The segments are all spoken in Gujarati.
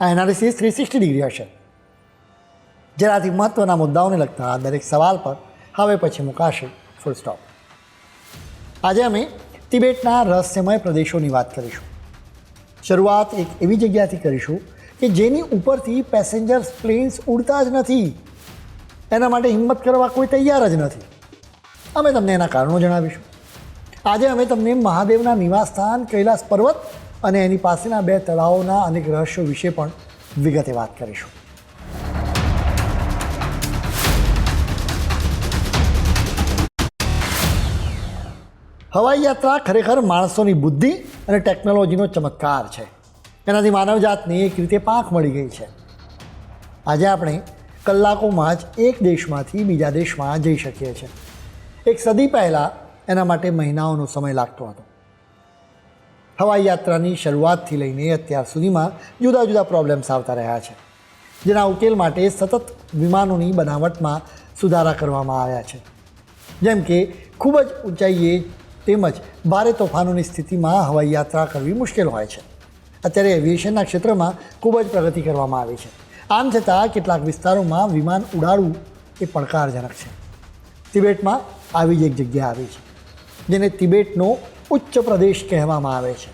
આ એનાલિસિસ થ્રી સિક્સટી ડિગ્રી હશે. જેનાથી મહત્ત્વના મુદ્દાઓને લગતા દરેક સવાલ પર હવે પછી મુકાશે ફૂલ સ્ટોપ આજે અમે તિબેટના રહસ્યમય પ્રદેશોની વાત કરીશું. શરૂઆત એક એવી જગ્યાથી કરીશું કે જેની ઉપરથી પેસેન્જર પ્લેન્સ ઉડતા જ નથી. એના માટે હિંમત કરવા કોઈ તૈયાર જ નથી. અમે તમને એના કારણો જણાવીશું. આજે અમે તમને મહાદેવના નિવાસસ્થાન કૈલાસ પર્વત અને એની પાસેના બે તળાવોના અનેક રહસ્યો વિશે પણ વિગતે વાત કરીશું. હવાઈ યાત્રા ખરેખર માણસોની બુદ્ધિ અને ટેકનોલોજીનો ચમત્કાર છે. એનાથી માનવજાતને એક રીતે પાંખ મળી ગઈ છે. આજે આપણે કલાકોમાં જ એક દેશમાંથી બીજા દેશમાં જઈ શકીએ છીએ. એક સદી પહેલાં એના માટે મહિનાઓનો સમય લાગતો હતો. હવાઈ યાત્રાની શરૂઆતથી લઈને અત્યાર સુધીમાં જુદા જુદા પ્રોબ્લેમ્સ આવતા રહ્યા છે. જેના ઉકેલ માટે સતત વિમાનોની બનાવટમાં સુધારા કરવામાં આવ્યા છે. જેમ કે, ખૂબ જ ઊંચાઈએ તેમજ ભારે તોફાનોની સ્થિતિમાં હવાઈ યાત્રા કરવી મુશ્કેલ હોય છે. અત્યારે એવિએશનના ક્ષેત્રમાં ખૂબ જ પ્રગતિ કરવામાં આવી છે. આમ છતાં, કેટલાક વિસ્તારોમાં વિમાન ઉડાડવું એ પડકારજનક છે. તિબેટમાં આવી જ એક જગ્યા આવી છે, જેને તિબેટનો ઉચ્ચ પ્રદેશ કહેવામાં આવે છે.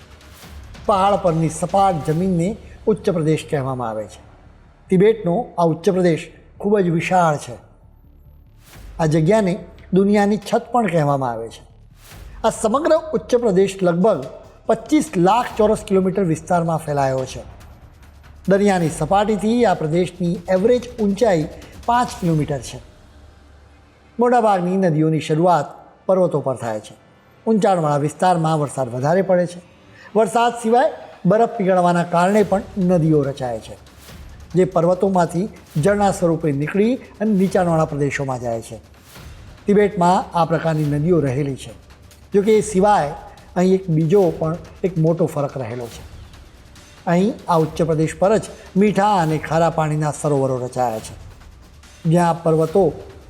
પહાડ પરની સપાટ જમીનને ઉચ્ચ પ્રદેશ કહેવામાં આવે છે. તિબેટનો આ ઉચ્ચ પ્રદેશ ખૂબ જ વિશાળ છે. આ જગ્યાને દુનિયાની છત પણ કહેવામાં આવે છે. આ સમગ્ર ઉચ્ચ પ્રદેશ લગભગ પચીસ લાખ ચોરસ કિલોમીટર વિસ્તારમાં ફેલાયો છે. દરિયાની સપાટીથી આ પ્રદેશની એવરેજ ઊંચાઈ પાંચ કિલોમીટર છે. મોટાભાગની નદીઓની શરૂઆત પર્વતો પર થાય છે. ઊંચાણવાળા વિસ્તારમાં વરસાદ વધારે પડે છે. વરસાદ સિવાય બરફ પીગળવાના કારણે પણ નદીઓ રચાય છે, જે પર્વતોમાંથી ઝરણા સ્વરૂપે નીકળી અને નીચાણવાળા પ્રદેશોમાં જાય છે. તિબેટમાં આ પ્રકારની નદીઓ રહેલી છે. જોકે એ સિવાય અહીં એક બીજો પણ એક મોટો ફરક રહેલો છે. અહીં આ ઉચ્ચ પ્રદેશ પર જ મીઠા અને ખારા પાણીના સરોવરો રચાયા છે, જ્યાં પર્વતો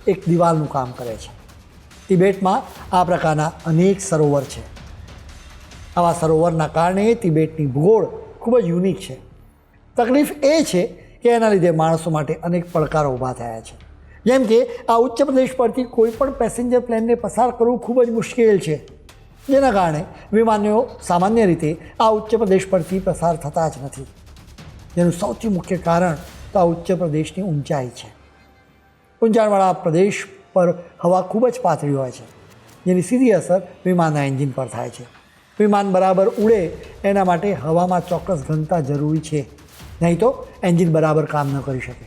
એક દિવાલનું કામ કરે છે. તિબેટમાં આ પ્રકારના અનેક સરોવર છે. આવા સરોવરના કારણે તિબેટની ભૂગોળ ખૂબ જ યુનિક છે. તકલીફ એ છે કે એના લીધે માણસો માટે અનેક પડકારો ઊભા થયા છે. જેમ કે આ ઉચ્ચ પ્રદેશ પરથી કોઈ પણ પેસેન્જર પ્લેનને પસાર કરવું ખૂબ જ મુશ્કેલ છે. જેના કારણે વિમાનીઓ સામાન્ય રીતે આ ઉચ્ચ પ્રદેશ પરથી પસાર થતા જ નથી. જેનું સૌથી મુખ્ય કારણ તો આ ઉચ્ચ પ્રદેશની ઊંચાઈ છે. ઊંચાણવાળા પ્રદેશ પર હવા ખૂબ જ પાતળી હોય છે. જેની સીધી અસર વિમાનના એન્જિન પર થાય છે. વિમાન બરાબર ઉડે એના માટે હવામાં ચોક્કસ ઘનતા જરૂરી છે. નહીં તો એન્જિન બરાબર કામ ન કરી શકે.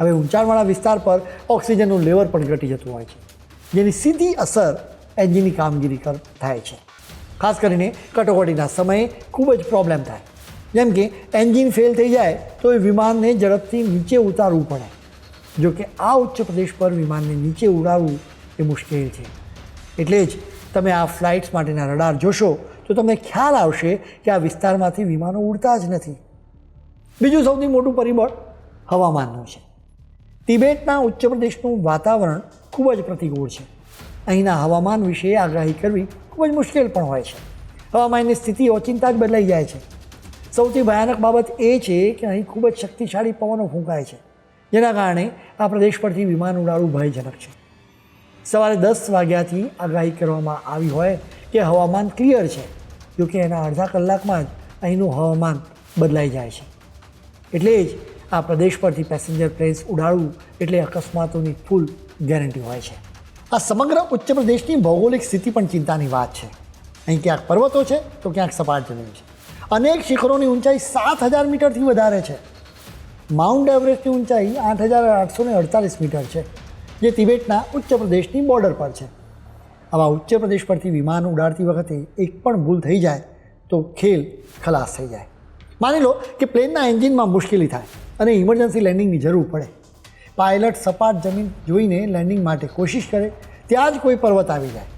હવે ઊંચાણવાળા વિસ્તાર પર ઓક્સિજનનું લેવર પણ ઘટી જતું હોય છે. જેની સીધી અસર એન્જિનની કામગીરી કર, થાય છે. ખાસ કરીને કટોકટીના સમયે ખૂબ જ પ્રોબ્લેમ થાય. જેમ કે એન્જિન ફેલ થઈ જાય તો એ વિમાનને ઝડપથી નીચે ઉતારવું પડે. જો કે આ ઉચ્ચ પ્રદેશ પર વિમાનને નીચે ઉડાવવું એ મુશ્કેલ છે. એટલે જ તમે આ ફ્લાઇટ્સ માટેના રડાર જોશો તો તમને ખ્યાલ આવશે કે આ વિસ્તારમાંથી વિમાનો ઉડતા જ નથી. બીજું સૌથી મોટું પરિબળ હવામાનનું છે. તિબેટના ઉચ્ચ પ્રદેશનું વાતાવરણ ખૂબ જ પ્રતિકૂળ છે. અહીંના હવામાન વિશે આગાહી કરવી ખૂબ જ મુશ્કેલ પણ હોય છે. હવામાનની સ્થિતિ ઓચિંતા જ બદલાઈ જાય છે. સૌથી ભયાનક બાબત એ છે કે અહીં ખૂબ જ શક્તિશાળી પવનો ફૂંકાય છે. જેના કારણે આ પ્રદેશ પરથી વિમાન ઉડાડવું ભયજનક છે. સવારે દસ વાગ્યાથી આગાહી કરવામાં આવી હોય કે હવામાન ક્લિયર છે, જોકે એના અડધા કલાકમાં જ અહીંનું હવામાન બદલાઈ જાય છે. એટલે જ આ પ્રદેશ પરથી પેસેન્જર પ્લેન્સ ઉડાડવું એટલે અકસ્માતોની ફૂલ ગેરંટી હોય છે. આ સમગ્ર ઉચ્ચ પ્રદેશની ભૌગોલિક સ્થિતિ પણ ચિંતાની વાત છે. અહીં ક્યાંક પર્વતો છે તો ક્યાંક સપાટ જમીન છે. અનેક શિખરોની ઊંચાઈ સાત હજાર મીટરથી વધારે છે. માઉન્ટ એવરેસ્ટની ઊંચાઈ આઠ હજાર આઠસો ને અડતાલીસ મીટર છે, જે તિબેટના ઉચ્ચ પ્રદેશની બોર્ડર પર છે. આવા ઉચ્ચ પ્રદેશ પરથી વિમાન ઉડાડતી વખતે એક પણ ભૂલ થઈ જાય તો ખેલ ખલાસ થઈ જાય. માની લો કે પ્લેનના એન્જિનમાં મુશ્કેલી થાય અને ઇમરજન્સી લેન્ડિંગની જરૂર પડે. પાયલટ સપાટ જમીન જોઈને લેન્ડિંગ માટે કોશિશ કરે, ત્યાં જ કોઈ પર્વત આવી જાય.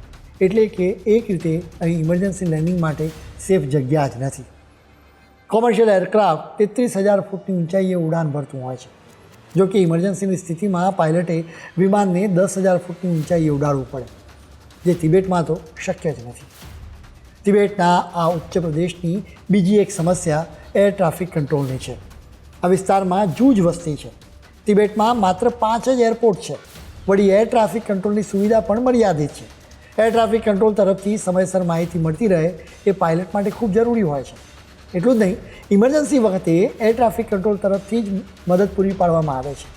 એટલે કે એક રીતે અહીં ઇમરજન્સી લેન્ડિંગ માટે સેફ જગ્યા જ નથી. કોમર્શિયલ એરક્રાફ્ટ તેત્રીસ હજાર ફૂટની ઊંચાઈએ ઉડાન ભરતું હોય છે. જો કે ઇમરજન્સીની સ્થિતિમાં પાયલટે વિમાનને દસ હજાર ફૂટની ઊંચાઈએ ઉડાડવું પડે, જે તિબેટમાં તો શક્ય જ નથી. તિબેટના આ ઉચ્ચ પ્રદેશની બીજી એક સમસ્યા એર ટ્રાફિક કંટ્રોલની છે. આ વિસ્તારમાં જૂજ વસ્તી છે. તિબેટમાં માત્ર પાંચ જ એરપોર્ટ છે. વળી એર ટ્રાફિક કંટ્રોલની સુવિધા પણ મર્યાદિત છે. એર ટ્રાફિક કંટ્રોલ તરફથી સમયસર માહિતી મળતી રહે એ પાયલટ માટે ખૂબ જરૂરી હોય છે. એટલું જ નહીં ઇમરજન્સી વખતે એર ટ્રાફિક કંટ્રોલ તરફથી જ મદદ પૂરી પાડવામાં આવે છે.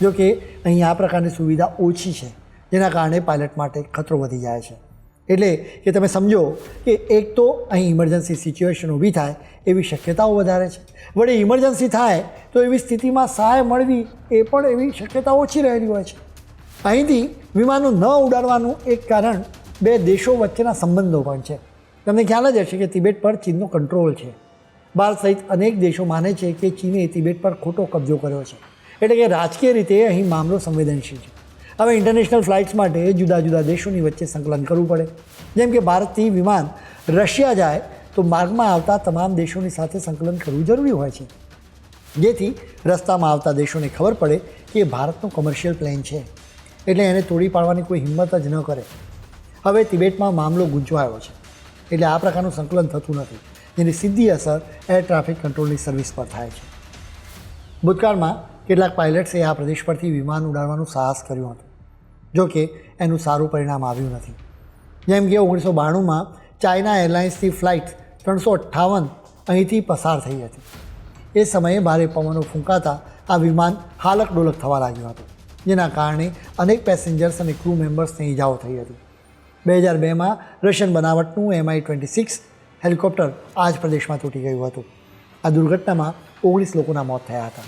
જો કે, અહીં આ પ્રકારની સુવિધા ઓછી છે, જેના કારણે પાયલટ માટે ખતરો વધી જાય છે. એટલે કે તમે સમજો કે એક તો અહીં ઇમરજન્સી સિચ્યુએશન ઊભી થાય, એવી શક્યતાઓ વધારે છે. વળી ઇમરજન્સી થાય, તો એવી સ્થિતિમાં સહાય મળવી એ પણ એવી શક્યતા ઓછી રહેલી હોય છે. અહીંથી વિમાનો ન ઉડાડવાનું એક કારણ બે દેશો વચ્ચેના સંબંધો પણ છે. તમને ખ્યાલ જ હશે કે તિબેટ પર ચીનનો કંટ્રોલ છે. ભારત સહિત અનેક દેશો માને છે કે ચીને તિબેટ પર ખોટો કબજો કર્યો છે. એટલે કે રાજકીય રીતે અહીં મામલો સંવેદનશીલ છે. હવે ઇન્ટરનેશનલ ફ્લાઇટ્સ માટે જુદા જુદા દેશોની વચ્ચે સંકલન કરવું પડે. જેમ કે ભારતથી વિમાન રશિયા જાય તો માર્ગમાં આવતા તમામ દેશોની સાથે સંકલન કરવું જરૂરી હોય છે. જેથી રસ્તામાં આવતા દેશોને ખબર પડે કે એ ભારતનો કોમર્શિયલ પ્લેન છે. એટલે એને તોડી પાડવાની કોઈ હિંમત જ ન કરે. હવે તિબેટમાં મામલો ગૂંચવાયો છે. એટલે આ પ્રકારનું સંકલન થતું નથી. જેની સીધી અસર એર ટ્રાફિક કંટ્રોલની સર્વિસ પર થાય છે. ભૂતકાળમાં કેટલાક પાયલટ્સે આ પ્રદેશ પરથી વિમાન ઉડાડવાનું સાહસ કર્યું હતું, જો કે એનું સારું પરિણામ આવ્યું નથી. જેમ કે ઓગણીસો બાણુંમાં ચાઇના એરલાઇન્સની ફ્લાઇટ ત્રણસો અઠ્ઠાવન અહીંથી પસાર થઈ હતી. એ સમયે ભારે પવનો ફૂંકાતા આ વિમાન હાલક ડોલક થવા લાગ્યું હતું, જેના કારણે અનેક પેસેન્જર્સ અને ક્રૂ મેમ્બર્સને ઇજાઓ થઈ હતી. બે હજાર બેમાં રશિયન બનાવટનું એમઆઈ ટ્વેન્ટી સિક્સ હેલિકોપ્ટર આ જ પ્રદેશમાં તૂટી ગયું હતું. આ દુર્ઘટનામાં ઓગણીસ લોકોના મોત થયા હતા.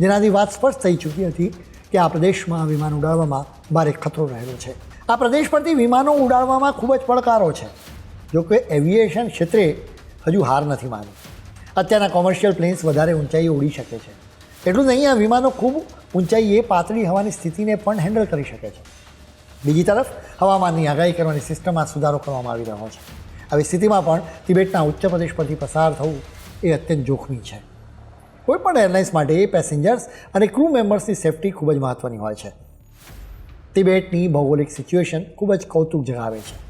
જેનાથી વાત સ્પષ્ટ થઈ ચૂકી હતી કે આ પ્રદેશમાં વિમાન ઉડાડવામાં ભારે ખતરો રહેલો છે. આ પ્રદેશ પરથી વિમાનો ઉડાડવામાં ખૂબ જ પડકારો છે. જો કે એવિએશન ક્ષેત્રે હજુ હાર નથી માની. અત્યારના કોમર્શિયલ પ્લેન્સ વધારે ઊંચાઈએ ઉડી શકે છે. એટલું નહીં, આ વિમાનો ખૂબ ઊંચાઈએ પાતળી હવાની સ્થિતિને પણ હેન્ડલ કરી શકે છે. બીજી તરફ, હવામાનની આગાહી કરવાની સિસ્ટમમાં સુધારો કરવામાં આવી રહ્યો છે. આવી સ્થિતિમાં પણ તિબેટના ઉચ્ચ પ્રદેશ પરથી પસાર થવું એ અત્યંત જોખમી છે. કોઈપણ એરલાઇન્સ માટે પેસેન્જર્સ અને ક્રૂ મેમ્બર્સની સેફટી ખૂબ જ મહત્ત્વની હોય છે. તિબેટની ભૌગોલિક સિચ્યુએશન ખૂબ જ કૌતુક જગાવે છે.